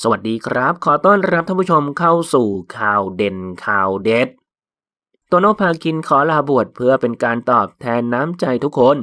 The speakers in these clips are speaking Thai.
สวัสดีครับ ขอต้อนรับท่านผู้ชมเข้าสู่ข่าวเด่นข่าวเด็ด โตโนภาคินขอลาบวชเพื่อเป็นการตอบแทนน้ำใจทุกคน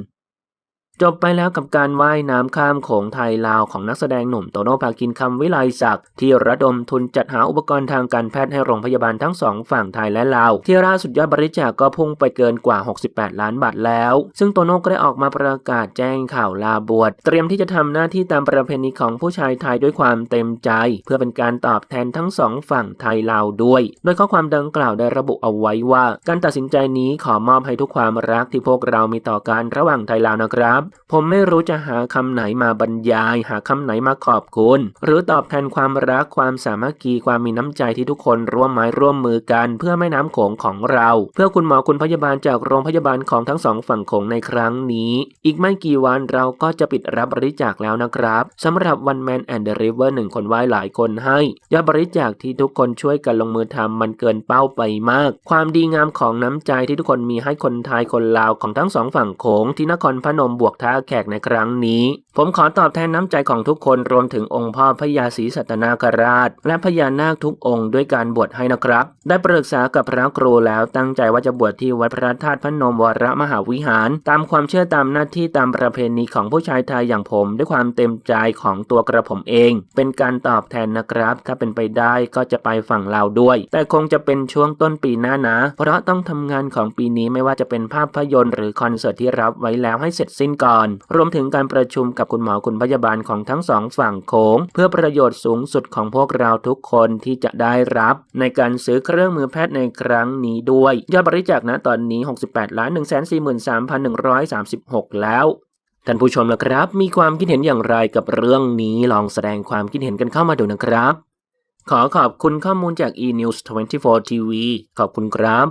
จบไปแล้วกับการว่ายน้ำข้ามโขงไทยลาวของนักแสดงหนุ่มโตโนภาคินคำวิไลศักดิ์ที่ระดมทุนจัดหาอุปกรณ์ทางการแพทย์ให้โรงพยาบาลทั้งสองฝั่งไทยและลาว ที่ล่าสุดยอดบริจาคก็พุ่งไปเกินกว่า 68 ล้านบาทแล้ว ซึ่งโตโน่ก็ได้ออกมาประกาศแจ้งข่าวลาบวชเตรียมที่จะทำหน้าที่ตามประเพณีของผู้ชายไทยด้วยความเต็มใจ เพื่อเป็นการตอบแทนทั้งสองฝั่งไทยลาวด้วย โดยข้อความดังกล่าวได้ระบุเอาไว้ว่า การตัดสินใจนี้ขอมอบให้ทุกความรักที่พวกเรามีต่อกันระหว่างไทยลาวนะครับผมไม่รู้จะหาคำไหนมาบรรยาย หาคำไหนมาขอบคุณ หรือตอบแทนความรักความสามัคคีความมีน้ำใจที่ทุกคนร่วมไม้ร่วมมือกัน เพื่อแม่น้ำโขงของเรา เพื่อคุณหมอคุณพยาบาลจากโรงพยาบาลของทั้งสองฝั่งโขงในครั้งนี้ อีกไม่กี่วันเราก็จะปิดรับบริจาคแล้วนะครับสำหรับ One Man and the River หนึ่งคนไหว้หลายคนให้ยอดบริจาคที่ทุกคนช่วยกันลงมือทำมันเกินเป้าไปมาก ความดีงามของน้ำใจที่ทุกคนมีให้คนไทยคนลาวของทั้งสองฝั่งโขงที่นครพนมบวกท่าแขกในครั้งนี้ ผมขอตอบแทนน้ำใจของทุกคนรวมถึงองค์พ่อพญาศรีสัตนาคราช และพญานาคทุกองค์ด้วยการบวชให้นะครับ ได้ปรึกษากับพระครูแล้วตั้งใจว่าจะบวชที่วัดพระธาตุพนมวรมหาวิหาร ตามความเชื่อตามหน้าที่ตามประเพณีของผู้ชายไทยอย่างผม ด้วยความเต็มใจของตัวกระผมเอง เป็นการตอบแทนนะครับ ถ้าเป็นไปได้ก็จะไปฝั่งลาวด้วย แต่คงจะเป็นช่วงต้นปีหน้านะ เพราะต้องทำงานของปีนี้ไม่ว่าจะเป็นภาพยนตร์หรือคอนเสิร์ตที่รับไว้แล้วให้เสร็จสิ้นก่อนรวมถึงการประชุมกับคุณหมอคุณพยาบาลของทั้งสองฝั่งโขงเพื่อประโยชน์สูงสุดของพวกเราทุกคนที่จะได้รับ ในการซื้อเครื่องมือแพทย์ในครั้งนี้ด้วย ยอดบริจาคณตอนนี้ 68ล้าน143,136 แล้วท่านผู้ชมนะครับ มีความคิดเห็นอย่างไรกับเรื่องนี้ลองแสดงความคิดเห็นกันเข้ามาดูนะครับ ขอขอบคุณข้อมูลจาก eNews 24 TV ขอบคุณครับ